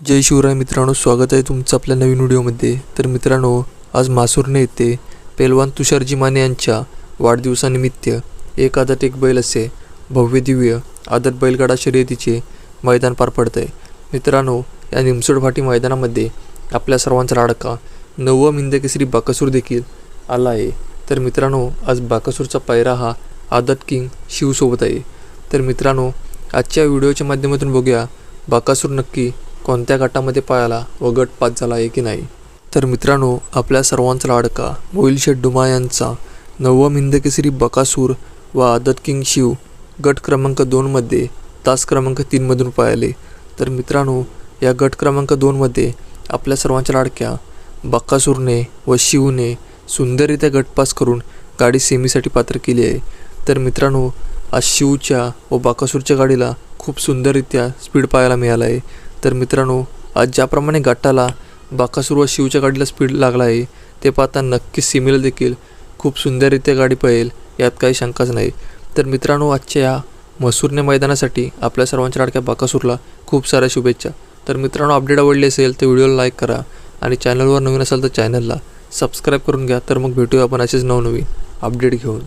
जय शिवराय मित्रांनो स्वागत आहे तुमचं आपल्या नवीन व्हिडिओमध्ये. तर मित्रांनो आज मासूरने येथे पेलवान तुषारजी माने यांच्या वाढदिवसानिमित्त. एक आदत एक बैल असे भव्य दिव्य आदत बैलगाडा शर्यतीचे मैदान पार पडत आहे मित्रांनो या निमसोडभाटी मैदानामध्ये आपल्या सर्वांचा लाडका नववा हिंदकेसरी बाकासूर देखील आला आहे. तर मित्रांनो आज बाकासूरचा पायरा हा आदत किंग शिवसोबत आहे. तर मित्रांनो आजच्या व्हिडिओच्या माध्यमातून बघूया. बाकासूर नक्की कोणत्या गटामध्ये पायाला व गट पास झाला आहे की नाही? तर मित्रांनो आपल्या सर्वांचा लाडका मोहिल शेठ डुमा यांचा नववा हिंदकेसरी बकासूर व आदत किंग शिव गट क्रमांक दोनमध्ये तास क्रमांक तीनमधून पळाले. तर मित्रांनो या गट क्रमांक दोनमध्ये आपल्या सर्वांच्या लाडक्या बक्कासूरने व शिवने सुंदररित्या गटपास करून गाडी सेमीसाठी पात्र केली आहे. तर मित्रांनो आज शिवच्या व बाकासूरच्या गाडीला खूप सुंदररित्या स्पीड पाहायला मिळाला आहे. तर मित्रांनो आज ज्याप्रमाणे गटाला बाकासूर व शिवच्या गाडीला स्पीड लागला आहे ते पाहता नक्कीच सीमेला देखील खूप सुंदररित्या गाडी पळेल यात काही शंकाच नाही. तर मित्रांनो आजच्या या मसूरने मैदानासाठी आपल्या सर्वांच्या लाडक्या बाकासूरला खूप साऱ्या शुभेच्छा. तर मित्रांनो अपडेट आवडली असेल तर व्हिडिओला लाईक करा आणि चॅनलवर नवीन असाल तर चॅनलला सबस्क्राईब करून घ्या. तर मग भेटूया आपण असेच नवनवीन अपडेट घेऊन.